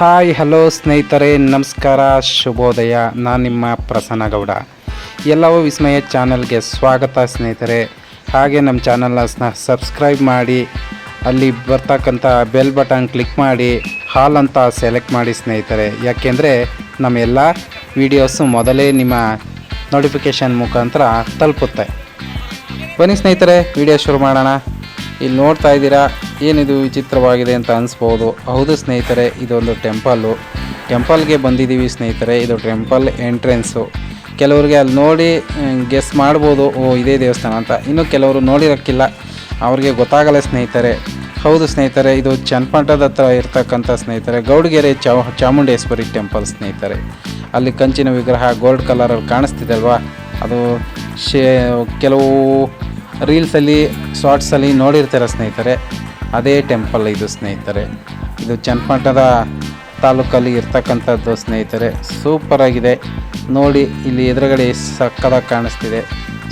Hi, hello ಸ್ನೇಹಿತರೆ, ನಮಸ್ಕಾರ, ಶುಭೋದಯ. ನಾನು ನಿಮ್ಮ ಪ್ರಸನ್ನ ಗೌಡ. ಎಲ್ಲವೂ ವಿಸ್ಮಯ ಚಾನಲ್ಗೆ ಸ್ವಾಗತ ಸ್ನೇಹಿತರೆ. ಹಾಗೆ ನಮ್ಮ ಚಾನಲ್ನ ಸಬ್ಸ್ಕ್ರೈಬ್ ಮಾಡಿ, ಅಲ್ಲಿ ಬರ್ತಕ್ಕಂಥ ಬೆಲ್ ಬಟನ್ ಕ್ಲಿಕ್ ಮಾಡಿ, ಹಾಲ್ ಅಂತ ಸೆಲೆಕ್ಟ್ ಮಾಡಿ ಸ್ನೇಹಿತರೆ. ಯಾಕೆಂದರೆ ನಮ್ಮ ಎಲ್ಲ ವೀಡಿಯೋಸು ಮೊದಲೇ ನಿಮ್ಮ ನೋಟಿಫಿಕೇಷನ್ ಮುಖಾಂತರ ತಲುಪುತ್ತೆ. ಬನ್ನಿ ಸ್ನೇಹಿತರೆ, ವಿಡಿಯೋ ಶುರು ಮಾಡೋಣ. ಇಲ್ಲಿ ನೋಡ್ತಾ ಇದ್ದೀರಾ ಏನಿದು ವಿಚಿತ್ರವಾಗಿದೆ ಅಂತ ಅನಿಸ್ಬೋದು. ಹೌದು ಸ್ನೇಹಿತರೆ, ಇದೊಂದು ಟೆಂಪಲ್ಲು ಟೆಂಪಲ್ಗೆ ಬಂದಿದ್ದೀವಿ ಸ್ನೇಹಿತರೆ, ಇದು ಟೆಂಪಲ್ ಎಂಟ್ರೆನ್ಸು. ಕೆಲವರಿಗೆ ಅಲ್ಲಿ ನೋಡಿ ಗೆಸ್ ಮಾಡ್ಬೋದು, ಓ, ಇದೇ ದೇವಸ್ಥಾನ ಅಂತ. ಇನ್ನು ಕೆಲವರು ನೋಡಿರೋಕ್ಕಿಲ್ಲ. ಅವ್ರಿಗೆ ಗೊತ್ತಾಗಲ್ಲ ಸ್ನೇಹಿತರೆ. ಹೌದು ಸ್ನೇಹಿತರೆ, ಇದು ಚನ್ನಪಟ್ಟದ ಹತ್ರ ಇರ್ತಕ್ಕಂಥ ಸ್ನೇಹಿತರೆ, ಗೌಡಗೆರೆ ಚೌ, ಚಾಮುಂಡೇಶ್ವರಿ ಟೆಂಪಲ್ ಸ್ನೇಹಿತರೆ. ಅಲ್ಲಿ ಕಂಚಿನ ವಿಗ್ರಹ, ಗೋಲ್ಡ್ ಕಲರಲ್ಲಿ ಕಾಣಿಸ್ತಿದೆ ಅಲ್ವಾ ಅದು ಶೇ, ಕೆಲವು ರೀಲ್ಸಲ್ಲಿ, ಶಾರ್ಟ್ಸಲ್ಲಿ ನೋಡಿರ್ತಾರೆ ಸ್ನೇಹಿತರೆ? ಅದೇ ಟೆಂಪಲ್ ಇದು ಸ್ನೇಹಿತರೆ. ಇದು ಚನ್ನಪಟ್ಟದ ತಾಲೂಕಲ್ಲಿ ಇರ್ತಕ್ಕಂಥದ್ದು ಸ್ನೇಹಿತರೆ. ಸೂಪರಾಗಿದೆ ನೋಡಿ, ಇಲ್ಲಿ ಎದುರುಗಡೆ ಸಕ್ಕದಾಗಿ ಕಾಣಿಸ್ತಿದೆ.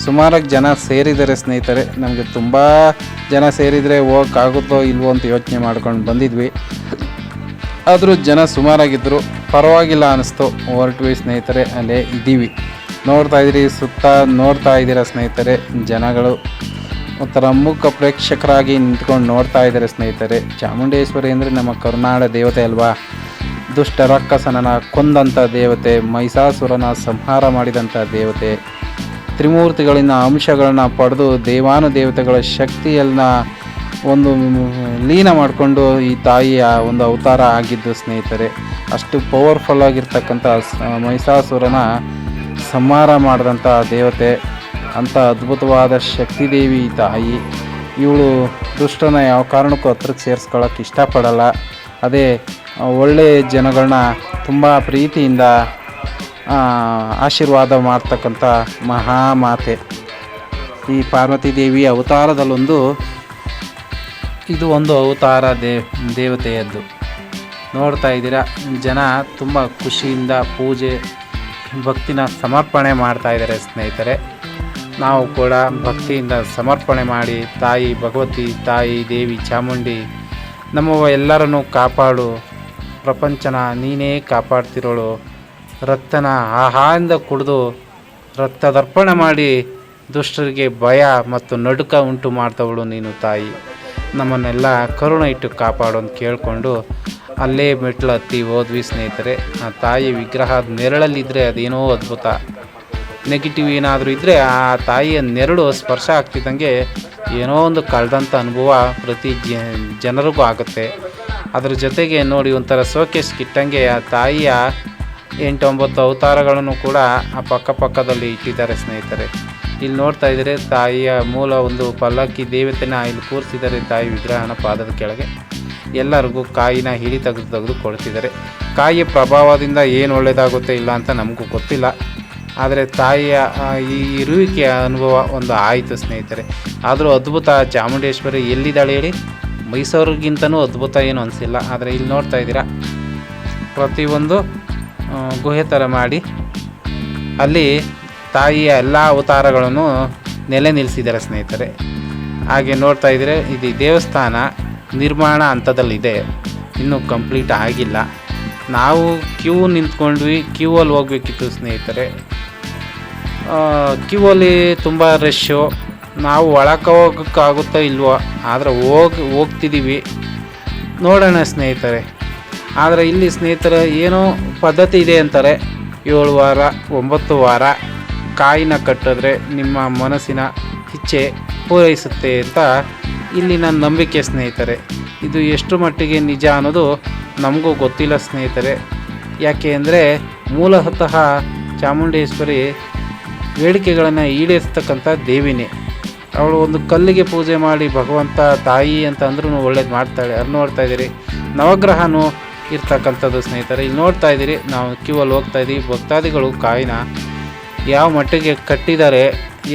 ಸುಮಾರಾಗಿ ಜನ ಸೇರಿದ್ದಾರೆ ಸ್ನೇಹಿತರೆ. ನಮಗೆ ತುಂಬ ಜನ ಸೇರಿದರೆ ಹೋಗೋಕ್ಕಾಗುತ್ತೋ ಇಲ್ವೋ ಅಂತ ಯೋಚನೆ ಮಾಡ್ಕೊಂಡು ಬಂದಿದ್ವಿ. ಆದರೂ ಜನ ಸುಮಾರಾಗಿದ್ದರು ಪರವಾಗಿಲ್ಲ ಅನ್ನಿಸ್ತು ಹೊರಟ್ವಿ ಸ್ನೇಹಿತರೆ. ಅಲ್ಲೇ ಇದ್ದೀವಿ ನೋಡ್ತಾ ಇದ್ದೀರಿ ಸುತ್ತ ನೋಡ್ತಾ ಇದ್ದೀರಾ ಸ್ನೇಹಿತರೆ ಜನಗಳು. ಒಂಥರ ಮೂಕ ಪ್ರೇಕ್ಷಕರಾಗಿ ನಿಂತ್ಕೊಂಡು ನೋಡ್ತಾ ಇದ್ದಾರೆ ಸ್ನೇಹಿತರೆ. ಚಾಮುಂಡೇಶ್ವರಿ ಅಂದರೆ ನಮ್ಮ ಕರುನಾಡ ದೇವತೆ ಅಲ್ವಾ? ದುಷ್ಟ ರಕ್ಕಸನನ ಕೊಂದಂಥ ದೇವತೆ ಮಹಿಷಾಸುರನ ಸಂಹಾರ ಮಾಡಿದಂಥ ದೇವತೆ, ತ್ರಿಮೂರ್ತಿಗಳಿಂದ ಅಂಶಗಳನ್ನ ಪಡೆದು ದೇವಾನು ದೇವತೆಗಳ ಶಕ್ತಿಯನ್ನ ಒಂದು ಲೀನ ಮಾಡಿಕೊಂಡು ಈ ತಾಯಿಯ ಒಂದು ಅವತಾರ ಆಗಿದ್ದು ಸ್ನೇಹಿತರೆ. ಅಷ್ಟು ಪವರ್ಫುಲ್ ಆಗಿರ್ತಕ್ಕಂಥ ಮಹಿಷಾಸುರನ ಸಂಹಾರ ಮಾಡಿದಂಥ ದೇವತೆ. ಅಂಥ ಅದ್ಭುತವಾದ ಶಕ್ತಿ ದೇವಿ ತಾಯಿ. ಇವಳು ದುಷ್ಟನ ಯಾವ ಕಾರಣಕ್ಕೂ ಹತ್ರಕ್ಕೆ ಸೇರಿಸ್ಕೊಳ್ಳೋಕೆ ಇಷ್ಟಪಡಲ್ಲ. ಅದೇ ಒಳ್ಳೆಯ ಒಳ್ಳೆ ಜನಗಳನ್ನ ತುಂಬ ಪ್ರೀತಿಯಿಂದ ಆಶೀರ್ವಾದ ಮಾಡ್ತಕ್ಕಂಥ ಮಹಾಮಾತೆ ಈ ಪಾರ್ವತಿ ದೇವಿ ಅವತಾರದಲ್ಲೊಂದು, ಇದು ಒಂದು ಅವತಾರ ದೇ, ದೇವತೆಯದ್ದು. ನೋಡ್ತಾ ಇದ್ದೀರಾ, ಜನ ತುಂಬ ಖುಷಿಯಿಂದ ಪೂಜೆ, ಭಕ್ತಿನ ಸಮರ್ಪಣೆ ಮಾಡ್ತಾ ಇದ್ದಾರೆ ಸ್ನೇಹಿತರೆ. ನಾವು ಕೂಡ ಭಕ್ತಿಯಿಂದ ಸಮರ್ಪಣೆ ಮಾಡಿ, ತಾಯಿ ಭಗವತಿ, ತಾಯಿ ದೇವಿ ಚಾಮುಂಡಿ ನಮ್ಮ ಎಲ್ಲರನ್ನು ಕಾಪಾಡು. ಪ್ರಪಂಚನ ನೀನೇ ಕಾಪಾಡ್ತಿರೋಳು. ರಕ್ತನ ಆಹಾರದಿಂದ ಕುಡಿದು ರಕ್ತದರ್ಪಣೆ ಮಾಡಿ ದುಷ್ಟರಿಗೆ ಭಯ ಮತ್ತು ನಡುಕ ಉಂಟು ಮಾಡ್ತವಳು ನೀನು ತಾಯಿ. ನಮ್ಮನ್ನೆಲ್ಲ ಕರುಣ ಇಟ್ಟು ಕಾಪಾಡು ಅಂತ ಕೇಳಿಕೊಂಡು ಅಲ್ಲೇ ಮೆಟ್ಲು ಹತ್ತಿ ಹೋದ್ವಿ ಸ್ನೇಹಿತರೆ. ಆ ತಾಯಿ ವಿಗ್ರಹ ನೆರಳಲ್ಲಿದ್ದರೆ ಅದೇನೋ ಅದ್ಭುತ. ನೆಗೆಟಿವ್ ಏನಾದರೂ ಇದ್ದರೆ ಆ ತಾಯಿಯ ನೆರಳು ಸ್ಪರ್ಶ ಆಗ್ತಿದ್ದಂಗೆ ಏನೋ ಒಂದು ಕಳೆದಂಥ ಅನುಭವ ಪ್ರತಿ ಜನರಿಗೂ ಆಗುತ್ತೆ. ಅದ್ರ ಜೊತೆಗೆ ನೋಡಿ ಒಂಥರ ಸೋಕೇಶ್ ಕಿಟ್ಟಂಗೆ ಆ ತಾಯಿಯ ಎಂಟು ಒಂಬತ್ತು ಅವತಾರಗಳನ್ನು ಕೂಡ ಆ ಪಕ್ಕಪಕ್ಕದಲ್ಲಿ ಇಟ್ಟಿದ್ದಾರೆ ಸ್ನೇಹಿತರೆ. ಇಲ್ಲಿ ನೋಡ್ತಾ ಇದ್ದರೆ ತಾಯಿಯ ಮೂಲ ಒಂದು ಪಲ್ಲಕ್ಕಿ ದೇವತೆನ ಇಲ್ಲಿ ಕೂರಿಸಿದ್ದಾರೆ ತಾಯಿ ವಿಗ್ರಹನ ಪಾದದ ಕೆಳಗೆ. ಎಲ್ಲರಿಗೂ ಕಾಯಿನ ಹಿಡಿ ತೆಗೆದು ತೆಗೆದು ಕೊಡ್ತಿದ್ದಾರೆ ಕಾಯಿಯ ಪ್ರಭಾವದಿಂದ ಏನು ಒಳ್ಳೆಯದಾಗುತ್ತೆ ಇಲ್ಲ ಅಂತ ನಮಗೂ ಗೊತ್ತಿಲ್ಲ. ಆದರೆ ತಾಯಿಯ ಈ ಇರುವಿಕೆಯ ಅನುಭವ ಒಂದು ಆಯಿತು ಸ್ನೇಹಿತರೆ. ಆದರೂ ಅದ್ಭುತ ಚಾಮುಂಡೇಶ್ವರಿ ಎಲ್ಲಿದ್ದಾಳೆ ಹೇಳಿ? ಮೈಸೂರಿಗಿಂತನೂ ಅದ್ಭುತ ಏನು ಅನಿಸಿಲ್ಲ. ಆದರೆ ಇಲ್ಲಿ ನೋಡ್ತಾ ಇದ್ದೀರಾ? ಪ್ರತಿಯೊಂದು ಗುಹೆ ಥರ ಮಾಡಿ ಅಲ್ಲಿ ತಾಯಿಯ ಎಲ್ಲ ಅವತಾರಗಳನ್ನು ನೆಲೆ ನಿಲ್ಲಿಸಿದ್ದಾರೆ ಸ್ನೇಹಿತರೆ. ಹಾಗೆ ನೋಡ್ತಾ ಇದ್ದರೆ ಇದು ದೇವಸ್ಥಾನ ನಿರ್ಮಾಣ ಹಂತದಲ್ಲಿದೆ. ಇನ್ನೂ ಕಂಪ್ಲೀಟ್ ಆಗಿಲ್ಲ. ನಾವು ಕ್ಯೂ ನಿಂತ್ಕೊಂಡ್ವಿ, ಕ್ಯೂ ಅಲ್ಲಿ ಹೋಗ್ಬೇಕಿತ್ತು ಸ್ನೇಹಿತರೆ. ಕ್ಯೂ ಅಲ್ಲಿ ತುಂಬ ರಶ್ಶು ನಾವು ಒಳಕ್ಕೆ ಹೋಗೋಕ್ಕಾಗುತ್ತೋ ಇಲ್ವೋ, ಆದರೆ ಹೋಗಿ ಹೋಗ್ತಿದ್ದೀವಿ ನೋಡೋಣ ಸ್ನೇಹಿತರೆ. ಆದರೆ ಇಲ್ಲಿ ಸ್ನೇಹಿತರ, ಏನೋ ಪದ್ಧತಿ ಇದೆ ಅಂತಾರೆ. ಏಳು ವಾರ, ಒಂಬತ್ತು ವಾರ, ಕಾಯಿನ ಕಟ್ಟಿದ್ರೆ ನಿಮ್ಮ ಮನಸ್ಸಿನ ಇಚ್ಛೆ ಪೂರೈಸುತ್ತೆ ಅಂತ ಇಲ್ಲಿನ ನಂಬಿಕೆ ಸ್ನೇಹಿತರೆ. ಇದು ಎಷ್ಟು ಮಟ್ಟಿಗೆ ನಿಜ ಅನ್ನೋದು ನಮಗೂ ಗೊತ್ತಿಲ್ಲ ಸ್ನೇಹಿತರೆ. ಯಾಕೆ ಅಂದರೆ ಮೂಲತಃ ಚಾಮುಂಡೇಶ್ವರಿ ಬೇಡಿಕೆಗಳನ್ನು ಈಡೇರಿಸ್ತಕ್ಕಂಥ ದೇವಿನೇ. ಅವಳು ಒಂದು ಕಲ್ಲಿಗೆ ಪೂಜೆ ಮಾಡಿ ಭಗವಂತ ತಾಯಿ ಅಂತ ಅಂದ್ರೂ ಒಳ್ಳೇದು ಮಾಡ್ತಾಳೆ. ಅದು ನೋಡ್ತಾ ಇದ್ದೀರಿ. ನವಗ್ರಹನೂ ಇರ್ತಕ್ಕಂಥದ್ದು ಸ್ನೇಹಿತರೆ. ಇಲ್ಲಿ ನೋಡ್ತಾ ಇದ್ದೀರಿ, ನಾವು ಕ್ಯೂ ಅಲ್ಲಿ ಹೋಗ್ತಾ ಇದ್ದೀವಿ. ಭಕ್ತಾದಿಗಳು ಕಾಯಿನ ಯಾವ ಮಟ್ಟಿಗೆ ಕಟ್ಟಿದ್ದಾರೆ,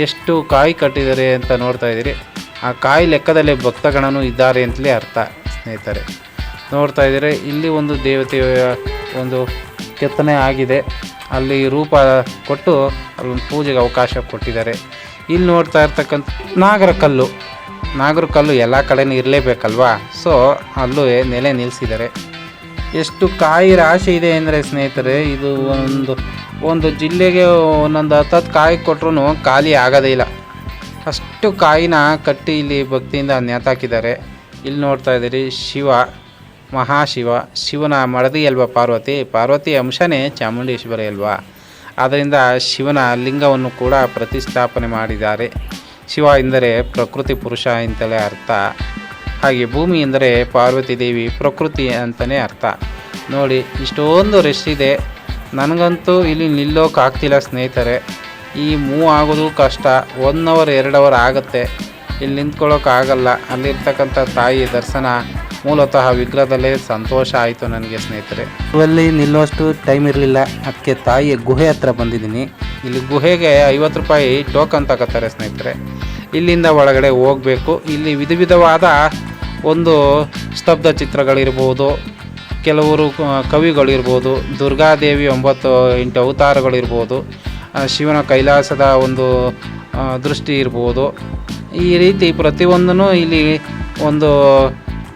ಎಷ್ಟು ಕಾಯಿ ಕಟ್ಟಿದ್ದಾರೆ ಅಂತ ನೋಡ್ತಾ ಇದ್ದೀರಿ. ಆ ಕಾಯಿ ಲೆಕ್ಕದಲ್ಲೇ ಭಕ್ತಗಣನೂ ಇದ್ದಾರೆ ಅಂತಲೇ ಅರ್ಥ ಸ್ನೇಹಿತರೆ. ನೋಡ್ತಾ ಇದ್ದೀರಿ, ಇಲ್ಲಿ ಒಂದು ದೇವತೆಯ ಒಂದು ಕೆತ್ತನೆ ಆಗಿದೆ. ಅಲ್ಲಿ ರೂಪ ಕೊಟ್ಟು ಅಲ್ಲೊಂದು ಪೂಜೆಗೆ ಅವಕಾಶ ಕೊಟ್ಟಿದ್ದಾರೆ. ಇಲ್ಲಿ ನೋಡ್ತಾ ಇರ್ತಕ್ಕಂಥ ನಾಗರ ಕಲ್ಲು. ನಾಗರ ಕಲ್ಲು ಎಲ್ಲ ಕಡೆನೂ ಇರಲೇಬೇಕಲ್ವಾ? ಸೊ ಅಲ್ಲೂ ನೆಲೆ ನಿಲ್ಲಿಸಿದ್ದಾರೆ ಎಷ್ಟು ಕಾಯಿ ರಾಶಿ ಇದೆ ಅಂದರೆ ಸ್ನೇಹಿತರೆ, ಇದು ಒಂದು ಒಂದು ಜಿಲ್ಲೆಗೆ ಒಂದೊಂದು ಹತ್ತತ್ತು ಕಾಯಿ ಕೊಟ್ಟರು ಖಾಲಿ ಆಗೋದೇ ಇಲ್ಲ. ಅಷ್ಟು ಕಾಯಿನ ಕಟ್ಟಿ ಇಲ್ಲಿ ಭಕ್ತಿಯಿಂದ ನೇತಾಕಿದ್ದಾರೆ. ಇಲ್ಲಿ ನೋಡ್ತಾ ಇದ್ದೀರಿ ಶಿವ. ಮಹಾಶಿವ, ಶಿವನ ಮಡದಿ ಅಲ್ವಾ ಪಾರ್ವತಿ? ಪಾರ್ವತಿ ಅಂಶನೇ ಚಾಮುಂಡೇಶ್ವರಿ ಅಲ್ವಾ? ಆದ್ದರಿಂದ ಶಿವನ ಲಿಂಗವನ್ನು ಕೂಡ ಪ್ರತಿಷ್ಠಾಪನೆ ಮಾಡಿದ್ದಾರೆ. ಶಿವ ಎಂದರೆ ಪ್ರಕೃತಿ ಪುರುಷ ಅಂತಲೇ ಅರ್ಥ. ಹಾಗೆ ಭೂಮಿ ಎಂದರೆ ಪಾರ್ವತಿ ದೇವಿ, ಪ್ರಕೃತಿ ಅಂತಲೇ ಅರ್ಥ. ನೋಡಿ, ಇಷ್ಟೊಂದು ರೆಸ್ಟ್ ಇದೆ. ನನಗಂತೂ ಇಲ್ಲಿ ನಿಲ್ಲೋಕೆ ಆಗ್ತಿಲ್ಲ ಸ್ನೇಹಿತರೆ. ಈ ಮೂವ್ ಆಗೋದು ಕಷ್ಟ. ಒನ್ ಅವರ್ ಎರಡು ಅವರ್ ಆಗುತ್ತೆ. ಇಲ್ಲಿ ನಿಂತ್ಕೊಳ್ಳೋಕ್ಕಾಗಲ್ಲ ಅಲ್ಲಿರ್ತಕ್ಕಂಥ ತಾಯಿ ದರ್ಶನ ಮೂಲತಃ ವಿಗ್ರಹದಲ್ಲೇ ಸಂತೋಷ ಆಯಿತು ನನಗೆ ಸ್ನೇಹಿತರೆ. ಅಲ್ಲಿ ನಿಲ್ಲುವಷ್ಟು ಟೈಮ್ ಇರಲಿಲ್ಲ. ಅದಕ್ಕೆ ತಾಯಿಯ ಗುಹೆ ಹತ್ರ ಬಂದಿದ್ದೀನಿ. ಇಲ್ಲಿ ಗುಹೆಗೆ ಐವತ್ತು ರೂಪಾಯಿ ಟೋಕನ್ ತಗೋತಾರೆ ಸ್ನೇಹಿತರೆ. ಇಲ್ಲಿಂದ ಒಳಗಡೆ ಹೋಗಬೇಕು. ಇಲ್ಲಿ ವಿಧ ವಿಧವಾದ ಒಂದು ಸ್ತಬ್ಧ ಚಿತ್ರಗಳಿರ್ಬೋದು ಕೆಲವರು ಕವಿಗಳಿರ್ಬೋದು ದುರ್ಗಾದೇವಿ ಒಂಬತ್ತು ಎಂಟು ಅವತಾರಗಳಿರ್ಬೋದು ಶಿವನ ಕೈಲಾಸದ ಒಂದು ದೃಷ್ಟಿ ಇರ್ಬೋದು. ಈ ರೀತಿ ಪ್ರತಿಯೊಂದನ್ನು ಇಲ್ಲಿ ಒಂದು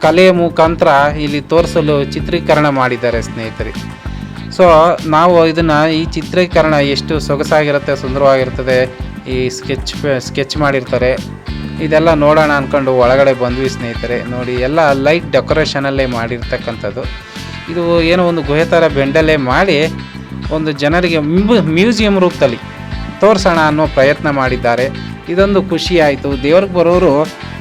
ಕಲೆಯ ಮುಖಾಂತರ ಇಲ್ಲಿ ತೋರಿಸಲು ಚಿತ್ರೀಕರಣ ಮಾಡಿದ್ದಾರೆ ಸ್ನೇಹಿತರೆ. ಸೊ ನಾವು ಇದನ್ನು ಈ ಚಿತ್ರೀಕರಣ ಎಷ್ಟು ಸೊಗಸಾಗಿರುತ್ತೆ, ಸುಂದರವಾಗಿರ್ತದೆ, ಈ ಸ್ಕೆಚ್ ಸ್ಕೆಚ್ ಮಾಡಿರ್ತಾರೆ, ಇದೆಲ್ಲ ನೋಡೋಣ ಅಂದ್ಕೊಂಡು ಒಳಗಡೆ ಬಂದ್ವಿ ಸ್ನೇಹಿತರೆ. ನೋಡಿ, ಎಲ್ಲ ಲೈಟ್ ಡೆಕೋರೇಷನಲ್ಲೇ ಮಾಡಿರ್ತಕ್ಕಂಥದ್ದು. ಇದು ಏನೋ ಒಂದು ಗುಹೆ ಥರ ಬೆಂಡಲ್ಲೇ ಮಾಡಿ ಒಂದು ಜನರಿಗೆ ಮ್ಯೂಸಿಯಂ ರೂಪದಲ್ಲಿ ತೋರಿಸೋಣ ಅನ್ನೋ ಪ್ರಯತ್ನ ಮಾಡಿದ್ದಾರೆ. ಇದೊಂದು ಖುಷಿ ಆಯಿತು. ದೇವ್ರಿಗೆ ಬರೋರು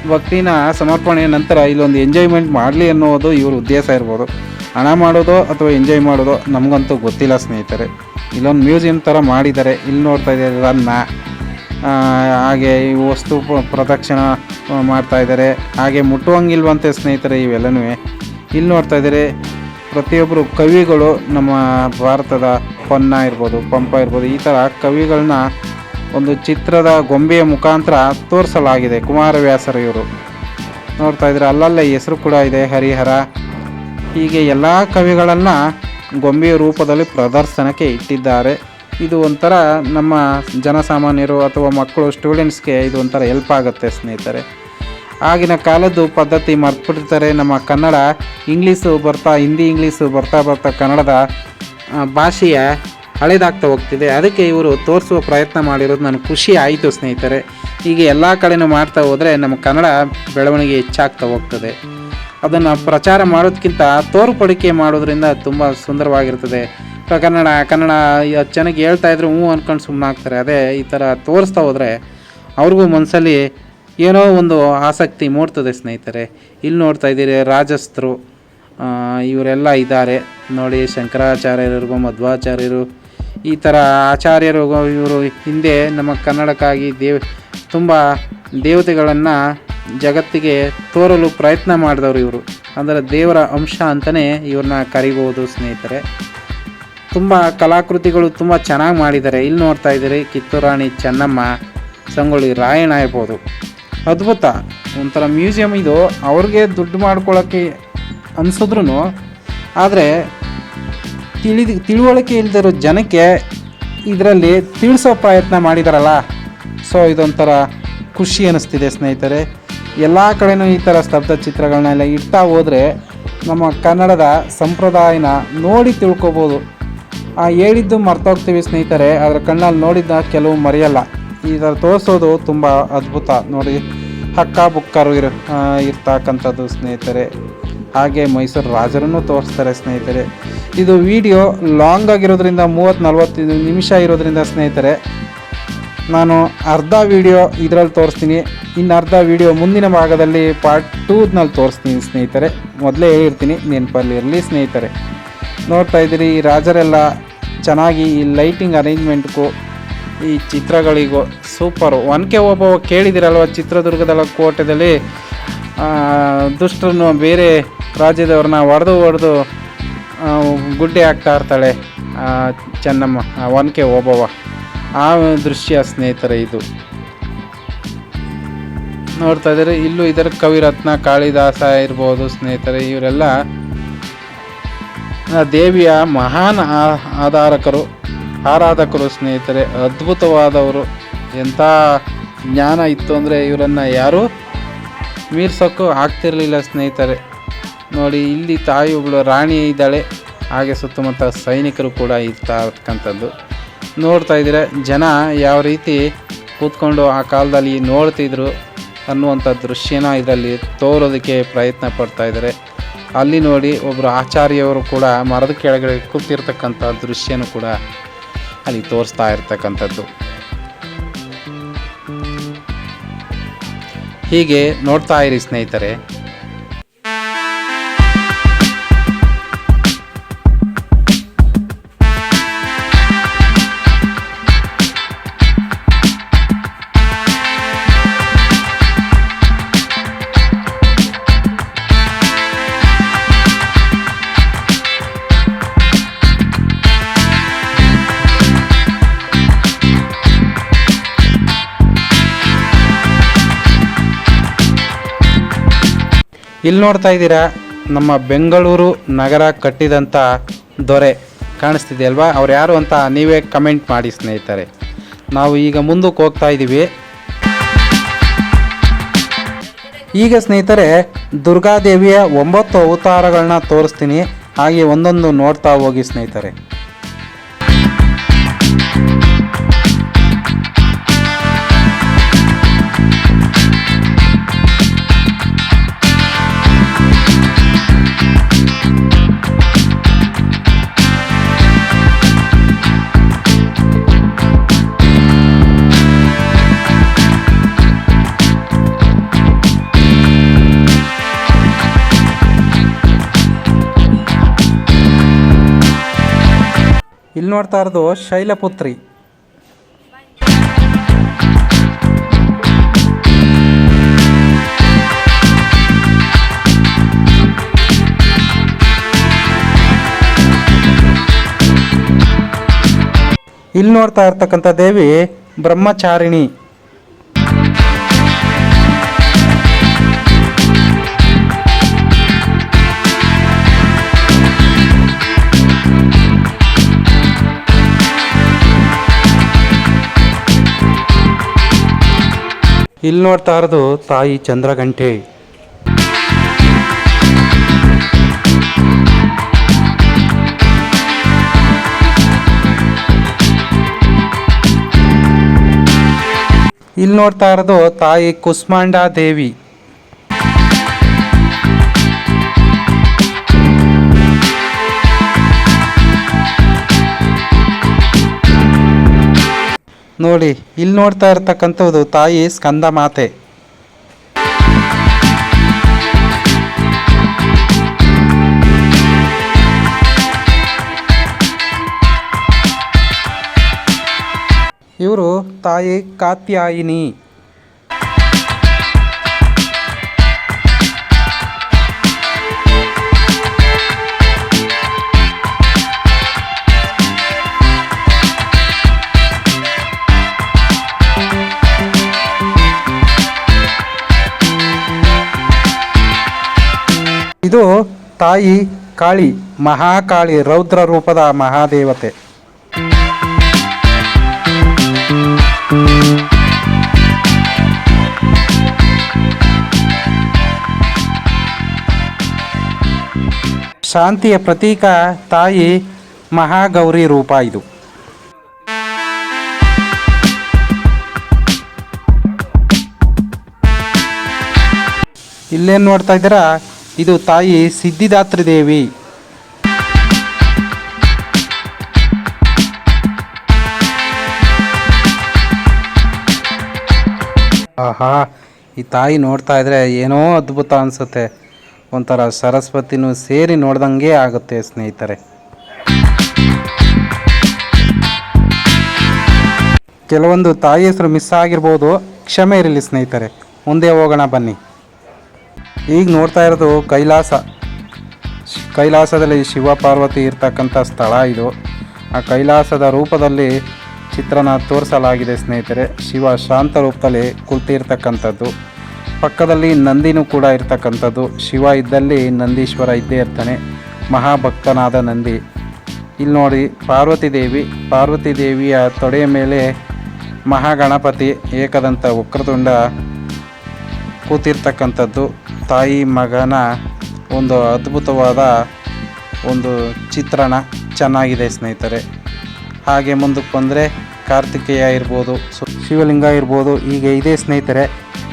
ಭಕ್ತಿನ ಸಮರ್ಪಣೆಯ ನಂತರ ಇಲ್ಲೊಂದು ಎಂಜಾಯ್ಮೆಂಟ್ ಮಾಡಲಿ ಅನ್ನೋದು ಇವ್ರ ಉದ್ದೇಶ ಇರ್ಬೋದು. ಹಣ ಮಾಡೋದೋ ಅಥವಾ ಎಂಜಾಯ್ ಮಾಡೋದೋ ನಮಗಂತೂ ಗೊತ್ತಿಲ್ಲ ಸ್ನೇಹಿತರೆ. ಇಲ್ಲೊಂದು ಮ್ಯೂಸಿಯಂ ಥರ ಮಾಡಿದ್ದಾರೆ. ಇಲ್ಲಿ ನೋಡ್ತಾ ಇದ್ದಾರೆ ರನ್ನ ಹಾಗೆ ಈ ವಸ್ತು ಪ್ರ- ಪ್ರದಕ್ಷಿಣ ಮಾಡ್ತಾ ಇದ್ದಾರೆ. ಹಾಗೆ ಮುಟ್ಟುವಂಗಿಲ್ವಂತೆ ಸ್ನೇಹಿತರೆ ಇವೆಲ್ಲನೂ. ಇಲ್ಲಿ ನೋಡ್ತಾ ಇದ್ದಾರೆ ಪ್ರತಿಯೊಬ್ಬರು ಕವಿಗಳು ನಮ್ಮ ಭಾರತದ ಪೊನ್ನ ಇರ್ಬೋದು, ಪಂಪ ಇರ್ಬೋದು, ಈ ಥರ ಕವಿಗಳನ್ನ ಒಂದು ಚಿತ್ರದ ಗೊಂಬೆಯ ಮುಖಾಂತರ ತೋರಿಸಲಾಗಿದೆ ಕುಮಾರವ್ಯಾಸರ ಇವರು ನೋಡ್ತಾ ಇದ್ರೆ ಅಲ್ಲಲ್ಲೇ ಹೆಸರು ಕೂಡ ಇದೆ ಹರಿಹರ. ಹೀಗೆ ಎಲ್ಲ ಕವಿಗಳನ್ನು ಗೊಂಬೆಯ ರೂಪದಲ್ಲಿ ಪ್ರದರ್ಶನಕ್ಕೆ ಇಟ್ಟಿದ್ದಾರೆ. ಇದು ಒಂಥರ ನಮ್ಮ ಜನಸಾಮಾನ್ಯರು ಅಥವಾ ಮಕ್ಕಳು ಸ್ಟೂಡೆಂಟ್ಸ್ಗೆ ಇದು ಒಂಥರ ಹೆಲ್ಪ್ ಆಗುತ್ತೆ ಸ್ನೇಹಿತರೆ. ಆಗಿನ ಕಾಲದ್ದು ಪದ್ಧತಿ ಮರ್ತ್ಬಿಟ್ಟಿರ್ತಾರೆ ನಮ್ಮ ಕನ್ನಡ. ಇಂಗ್ಲೀಷು ಬರ್ತಾ, ಹಿಂದಿ ಇಂಗ್ಲೀಷು ಬರ್ತಾ ಬರ್ತಾ ಕನ್ನಡದ ಭಾಷೆಯ ಹಳೇದಾಗ್ತಾ ಹೋಗ್ತಿದೆ. ಅದಕ್ಕೆ ಇವರು ತೋರಿಸುವ ಪ್ರಯತ್ನ ಮಾಡಿರೋದು ನನಗೆ ಖುಷಿ ಆಯಿತು ಸ್ನೇಹಿತರೆ. ಹೀಗೆ ಎಲ್ಲ ಕಡೆನೂ ಮಾಡ್ತಾ ಹೋದರೆ ನಮ್ಮ ಕನ್ನಡ ಬೆಳವಣಿಗೆ ಹೆಚ್ಚಾಗ್ತಾ ಹೋಗ್ತದೆ. ಅದನ್ನು ಪ್ರಚಾರ ಮಾಡೋದಕ್ಕಿಂತ ತೋರ್ಪಡಿಕೆ ಮಾಡೋದ್ರಿಂದ ತುಂಬ ಸುಂದರವಾಗಿರ್ತದೆ. ಕನ್ನಡ ಕನ್ನಡ ಚೆನ್ನಾಗಿ ಹೇಳ್ತಾ ಇದ್ರು, ಹ್ಞೂ ಅನ್ಕೊಂಡು ಸುಮ್ಮನೆ ಆಗ್ತಾರೆ ಅದೇ ಈ ಥರ ತೋರಿಸ್ತಾ ಹೋದರೆ ಅವ್ರಿಗೂ ಮನಸ್ಸಲ್ಲಿ ಏನೋ ಒಂದು ಆಸಕ್ತಿ ಮೂಡ್ತದೆ ಸ್ನೇಹಿತರೆ. ಇಲ್ಲಿ ನೋಡ್ತಾ ಇದ್ದೀರಿ ರಾಜಸ್ಥರು ಇವರೆಲ್ಲ ಇದ್ದಾರೆ. ನೋಡಿ ಶಂಕರಾಚಾರ್ಯರು, ಮಧ್ವಾಚಾರ್ಯರು ಈ ಥರ ಆಚಾರ್ಯರು ಇವರು ಹಿಂದೆ ನಮ್ಮ ಕನ್ನಡಕ್ಕಾಗಿ ದೇವ್, ತುಂಬ ದೇವತೆಗಳನ್ನು ಜಗತ್ತಿಗೆ ತೋರಲು ಪ್ರಯತ್ನ ಮಾಡಿದವರು ಇವರು. ಅಂದರೆ ದೇವರ ಅಂಶ ಅಂತಲೇ ಇವ್ರನ್ನ ಕರಿಬೋದು ಸ್ನೇಹಿತರೆ. ತುಂಬ ಕಲಾಕೃತಿಗಳು ತುಂಬ ಚೆನ್ನಾಗಿ ಮಾಡಿದ್ದಾರೆ. ಇಲ್ಲಿ ನೋಡ್ತಾ ಇದ್ದೀರಿ, ಕಿತ್ತೂರಾಣಿ ಚೆನ್ನಮ್ಮ, ಸಂಗೊಳ್ಳಿ ರಾಯಣ್ಣ ಇರ್ಬೋದು. ಅದ್ಭುತ. ಒಂಥರ ಮ್ಯೂಸಿಯಂ ಇದು. ಅವ್ರಿಗೆ ದುಡ್ಡು ಮಾಡ್ಕೊಳ್ಳೋಕ್ಕೆ ಅನಿಸಿದ್ರು ಆದರೆ ತಿಳಿದು ತಿಳುವಳಿಕೆ ಇಲ್ಲದಿರೋ ಜನಕ್ಕೆ ಇದರಲ್ಲಿ ತಿಳಿಸೋ ಪ್ರಯತ್ನ ಮಾಡಿದಾರಲ್ಲ. ಸೊ ಇದೊಂಥರ ಖುಷಿ ಅನ್ನಿಸ್ತಿದೆ ಸ್ನೇಹಿತರೆ. ಎಲ್ಲ ಕಡೆನೂ ಈ ಥರ ಸ್ತಬ್ಧ ಚಿತ್ರಗಳನ್ನೆಲ್ಲ ಇಡ್ತಾ ಹೋದರೆ ನಮ್ಮ ಕನ್ನಡದ ಸಂಪ್ರದಾಯನ ನೋಡಿ ತಿಳ್ಕೊಬೋದು. ಆ ಹೇಳಿದ್ದು ಮರ್ತೋಗ್ತೀವಿ ಸ್ನೇಹಿತರೆ ಅದರ ಕಣ್ಣಲ್ಲಿ ನೋಡಿದ್ದ ಕೆಲವು ಮರೆಯಲ್ಲ. ಈ ಥರ ತೋರಿಸೋದು ತುಂಬ ಅದ್ಭುತ. ನೋಡಿ, ಹಕ್ಕ ಬುಕ್ಕರು ಇರ ಇರ್ತಕ್ಕಂಥದ್ದು ಸ್ನೇಹಿತರೆ. ಹಾಗೆ ಮೈಸೂರು ರಾಜರನ್ನು ತೋರಿಸ್ತಾರೆ ಸ್ನೇಹಿತರೆ. ಇದು ವಿಡಿಯೋ ಲಾಂಗ್ ಆಗಿರೋದ್ರಿಂದ ಮೂವತ್ತು ನಲ್ವತ್ತೈದು ನಿಮಿಷ ಇರೋದ್ರಿಂದ ಸ್ನೇಹಿತರೆ. ನಾನು ಅರ್ಧ ವಿಡಿಯೋ ಇದರಲ್ಲಿ ತೋರಿಸ್ತೀನಿ. ಇನ್ನು ಅರ್ಧ ವಿಡಿಯೋ ಮುಂದಿನ ಭಾಗದಲ್ಲಿ ಪಾರ್ಟ್ ಟೂನಲ್ಲಿ ತೋರಿಸ್ತೀನಿ ಸ್ನೇಹಿತರೆ. ಮೊದಲೇ ಹೇಳಿರ್ತೀನಿ ನೆನಪಲ್ಲಿ ಇರಲಿ ಸ್ನೇಹಿತರೆ. ನೋಡ್ತಾ ಇದ್ದೀರಿ ರಾಜರೆಲ್ಲ ಚೆನ್ನಾಗಿ ಈ ಲೈಟಿಂಗ್ ಅರೇಂಜ್ಮೆಂಟ್ಗೂ ಈ ಚಿತ್ರಗಳಿಗೂ ಸೂಪರು ಒನಕೆ ಒಬ್ಬ ಕೇಳಿದಿರಲ್ವ ಚಿತ್ರದುರ್ಗದ ಕೋಟೆದಲ್ಲಿ? ಆ, ದುಷ್ಟರನ್ನು ಬೇರೆ ರಾಜ್ಯದವ್ರನ್ನ ಹೊಡೆದು ಹೊಡೆದು ಗುಡ್ಡೆ ಹಾಕ್ತಾ ಇರ್ತಾಳೆ ಚೆನ್ನಮ್ಮ ಒನಕೆ ಓಬವ್ವ. ಆ ದೃಶ್ಯ ಸ್ನೇಹಿತರೆ ಇದು. ನೋಡ್ತಾ ಇದ್ದಾರೆ, ಇಲ್ಲೂ ಇದರ ಕವಿರತ್ನ, ಕಾಳಿದಾಸ ಇರ್ಬೋದು ಸ್ನೇಹಿತರೆ, ಇವರೆಲ್ಲ ದೇವಿಯ ಮಹಾನ್ ಆಧಾರಕರು, ಆರಾಧಕರು ಸ್ನೇಹಿತರೆ, ಅದ್ಭುತವಾದವರು. ಎಂಥ ಜ್ಞಾನ ಇತ್ತು ಅಂದರೆ ಇವರನ್ನು ಯಾರೂ ಮೀರ್ಸೋಕ್ಕೂ ಆಗ್ತಿರಲಿಲ್ಲ ಸ್ನೇಹಿತರೆ. ನೋಡಿ, ಇಲ್ಲಿ ತಾಯಿ ಒಬ್ಬಳು ರಾಣಿ ಇದ್ದಾಳೆ. ಹಾಗೆ ಸುತ್ತಮುತ್ತ ಸೈನಿಕರು ಕೂಡ ಇರ್ತಾ ಇರ್ತಕ್ಕಂಥದ್ದು. ನೋಡ್ತಾ ಇದ್ದೀರ, ಜನ ಯಾವ ರೀತಿ ಕೂತ್ಕೊಂಡು ಆ ಕಾಲದಲ್ಲಿ ನೋಡ್ತಿದ್ರು ಅನ್ನುವಂಥ ದೃಶ್ಯನ ಇದರಲ್ಲಿ ತೋರೋದಕ್ಕೆ ಪ್ರಯತ್ನ ಪಡ್ತಾ ಇದ್ದಾರೆ. ಅಲ್ಲಿ ನೋಡಿ ಒಬ್ಬರು ಆಚಾರ್ಯವರು ಕೂಡ ಮರದ ಕೆಳಗಡೆ ಕೂತಿರ್ತಕ್ಕಂಥ ದೃಶ್ಯನೂ ಕೂಡ ಅಲ್ಲಿ ತೋರಿಸ್ತಾ ಇರ್ತಕ್ಕಂಥದ್ದು. ಹೀಗೆ ನೋಡ್ತಾ ಇರಿ ಸ್ನೇಹಿತರೆ. ಇಲ್ಲಿ ನೋಡ್ತಾ ಇದ್ದೀರಾ? ನಮ್ಮ ಬೆಂಗಳೂರು ನಗರ ಕಟ್ಟಿದಂಥ ದೊರೆ ಕಾಣಿಸ್ತಿದೆ ಅಲ್ವಾ? ಅವ್ರು ಯಾರು ಅಂತ ನೀವೇ ಕಮೆಂಟ್ ಮಾಡಿ ಸ್ನೇಹಿತರೆ. ನಾವು ಈಗ ಮುಂದಕ್ಕೆ ಹೋಗ್ತಾ ಇದ್ದೀವಿ. ಈಗ ಸ್ನೇಹಿತರೆ, ದುರ್ಗಾದೇವಿಯ ಒಂಬತ್ತು ಅವತಾರಗಳನ್ನ ತೋರಿಸ್ತೀನಿ. ಹಾಗೆ ಒಂದೊಂದು ನೋಡ್ತಾ ಹೋಗಿ ಸ್ನೇಹಿತರೆ. ನೋಡ್ತಾ ಇರೋದು ಶೈಲಪುತ್ರಿ. ಇಲ್ಲಿ ನೋಡ್ತಾ ಇರ್ತಕ್ಕಂಥ ದೇವಿ ಬ್ರಹ್ಮಚಾರಿಣಿ. ಇಲ್ಲಿ ನೋಡ್ತಾ ಇರೋದು ತಾಯಿ ಚಂದ್ರಗಂಟೆ ಇಲ್ಲಿ ನೋಡ್ತಾ ಇರೋದು ತಾಯಿ ಕುಸ್ಮಾಂಡ ದೇವಿ. ನೋಡಿ ಇಲ್ಲಿ ನೋಡ್ತಾ ಇರ್ತಕ್ಕಂಥದ್ದು ತಾಯಿ ಸ್ಕಂದ ಮಾತೆ. ಇವರು ತಾಯಿ ಕಾತ್ಯಾಯಿನಿ. ಇದು ತಾಯಿ ಕಾಳಿ, ಮಹಾಕಾಳಿ ರೌದ್ರ ರೂಪದ ಮಹಾದೇವತೆ. ಶಾಂತಿಯ ಪ್ರತೀಕ ತಾಯಿ ಮಹಾಗೌರಿ ರೂಪ ಇದು. ಇಲ್ಲೇನು ನೋಡ್ತಾ ಇದ್ದೀರಾ? ಇದು ತಾಯಿ ಸಿದ್ಧಿದಾತ್ರಿ ದೇವಿ. ಆಹಾ, ಈ ತಾಯಿ ನೋಡ್ತಾ ಇದ್ರೆ ಏನೋ ಅದ್ಭುತ ಅನಿಸುತ್ತೆ. ಒಂಥರ ಸರಸ್ವತಿನೂ ಸೇರಿ ನೋಡ್ದಂಗೆ ಆಗುತ್ತೆ ಸ್ನೇಹಿತರೆ. ಕೆಲವೊಂದು ತಾಯಿ ಹೆಸರು ಮಿಸ್ ಆಗಿರ್ಬೋದು. ಕ್ಷಮೆ ಇರಲಿ ಸ್ನೇಹಿತರೆ. ಮುಂದೆ ಹೋಗೋಣ ಬನ್ನಿ. ಈಗ ನೋಡ್ತಾ ಇರೋದು ಕೈಲಾಸ. ಕೈಲಾಸದಲ್ಲಿ ಶಿವ ಪಾರ್ವತಿ ಇರ್ತಕ್ಕಂಥ ಸ್ಥಳ ಇದು. ಆ ಕೈಲಾಸದ ರೂಪದಲ್ಲಿ ಚಿತ್ರನ ತೋರಿಸಲಾಗಿದೆ ಸ್ನೇಹಿತರೆ. ಶಿವ ಶಾಂತ ರೂಪದಲ್ಲಿ ಕುಳಿತಿರ್ತಕ್ಕಂಥದ್ದು. ಪಕ್ಕದಲ್ಲಿ ನಂದಿನೂ ಕೂಡ ಇರ್ತಕ್ಕಂಥದ್ದು. ಶಿವ ಇದ್ದಲ್ಲಿ ನಂದೀಶ್ವರ ಇದ್ದೇ ಇರ್ತಾನೆ. ಮಹಾಭಕ್ತನಾದ ನಂದಿ. ಇಲ್ಲಿ ನೋಡಿ, ಪಾರ್ವತಿ ದೇವಿ. ಪಾರ್ವತಿ ದೇವಿಯ ತೊಡೆಯ ಮೇಲೆ ಮಹಾಗಣಪತಿ ಏಕದಂತ ವಕ್ರತುಂಡ ಕೂತಿರ್ತಕ್ಕಂಥದ್ದು. ತಾಯಿ ಮಗನ ಒಂದು ಅದ್ಭುತವಾದ ಒಂದು ಚಿತ್ರಣ ಚೆನ್ನಾಗಿದೆ ಸ್ನೇಹಿತರೆ. ಹಾಗೆ ಮುಂದಕ್ಕೆ ಬಂದರೆ ಕಾರ್ತಿಕೇಯ ಇರ್ಬೋದು ಶಿವಲಿಂಗ ಇರ್ಬೋದು, ಹೀಗೆ ಇದೆ ಸ್ನೇಹಿತರೆ.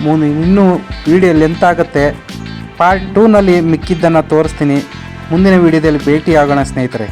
ಮುಂದೆ ಇನ್ನೂ ಲೆಂತ್ ಆಗುತ್ತೆ ಪಾರ್ಟ್ ಟೂನಲ್ಲಿ ಮಿಕ್ಕಿದ್ದನ್ನು ತೋರಿಸ್ತೀನಿ. ಮುಂದಿನ ವಿಡಿಯೋದಲ್ಲಿ ಭೇಟಿ ಆಗೋಣ ಸ್ನೇಹಿತರೆ.